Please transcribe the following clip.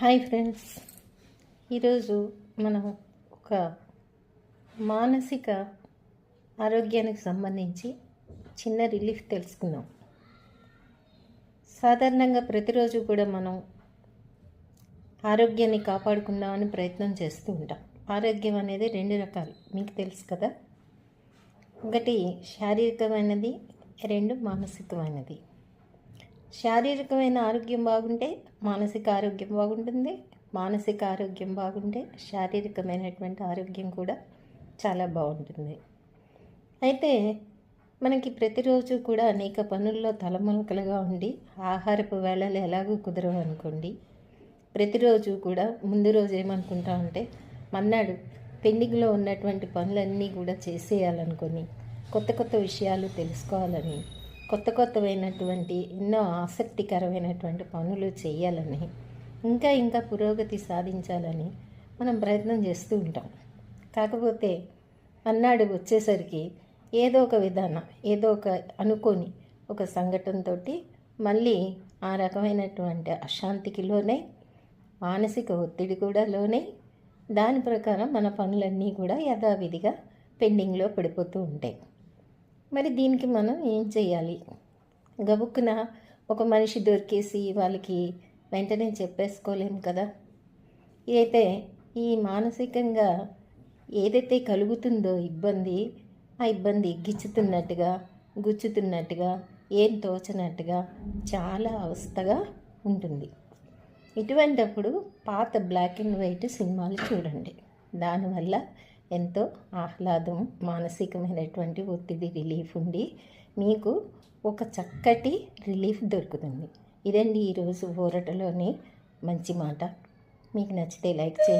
Hi friends. ఈరోజు మనం ఒక మానసిక ఆరోగ్యానికి సంబంధించి చిన్న రిలీఫ్ తెలుసుకుందాం. సాధారణంగా ప్రతిరోజు కూడా మనం ఆరోగ్యాన్ని కాపాడుకుందామని ప్రయత్నం చేస్తూ ఉంటాం. ఆరోగ్యం అనేది రెండు రకాలు మీకు తెలుసు కదా. ఒకటి శారీరకమైనది రెండు మానసికమైనది. శారీరకమైన ఆరోగ్యం బాగుంటే మానసిక ఆరోగ్యం బాగుంటుంది. మానసిక ఆరోగ్యం బాగుంటే శారీరకమైనటువంటి ఆరోగ్యం కూడా చాలా బాగుంటుంది. అయితే మనకి ప్రతిరోజు కూడా అనేక పనుల్లో తలమునకలుగా ఉండి ఆహారపు వేళలు ఎలాగో కుదరవు అనుకోండి. ప్రతిరోజు కూడా ముందు రోజు ఏమనుకుంటామంటే మన్నాడు పెండింగ్లో ఉన్నటువంటి పనులన్నీ కూడా చేసేయాలనుకొని కొత్త కొత్త విషయాలు తెలుసుకోవాలని కొత్త కొత్తవైనటువంటి ఎన్నో ఆసక్తికరమైనటువంటి పనులు చేయాలని ఇంకా ఇంకా పురోగతి సాధించాలని మనం ప్రయత్నం చేస్తూ ఉంటాం. కాకపోతే అన్నాడు వచ్చేసరికి ఏదో ఒక విధానం ఏదో ఒక అనుకొని ఒక సంఘటనతో మళ్ళీ ఆ రకమైనటువంటి అశాంతికి లోనే మానసిక ఒత్తిడి కూడా లోనే దాని ప్రకారం మన పనులన్నీ కూడా యథావిధిగా పెండింగ్లో పడిపోతూ ఉంటాయి. మరి దీనికి మనం ఏం చేయాలి గబుక్కున ఒక మనిషి దొరికేసి వాళ్ళకి వెంటనే చెప్పేసుకోలేం కదా? అయితే ఈ మానసికంగా ఏదైతే కలుగుతుందో ఇబ్బంది ఆ ఇబ్బంది గిచ్చుతున్నట్టుగా గుచ్చుతున్నట్టుగా ఏం తోచనట్టుగా చాలా అవస్థగా ఉంటుంది. ఇటువంటప్పుడు పాత బ్లాక్ అండ్ వైట్ సినిమాలు చూడండి. దానివల్ల ఎంతో ఆహ్లాదం మానసికమైనటువంటి ఒత్తిడి రిలీఫ్ ఉండి మీకు ఒక చక్కటి రిలీఫ్ దొరుకుతుంది. ఇదండి ఈరోజు ఊరటలోని మంచి మాట. మీకు నచ్చితే లైక్ చేయండి.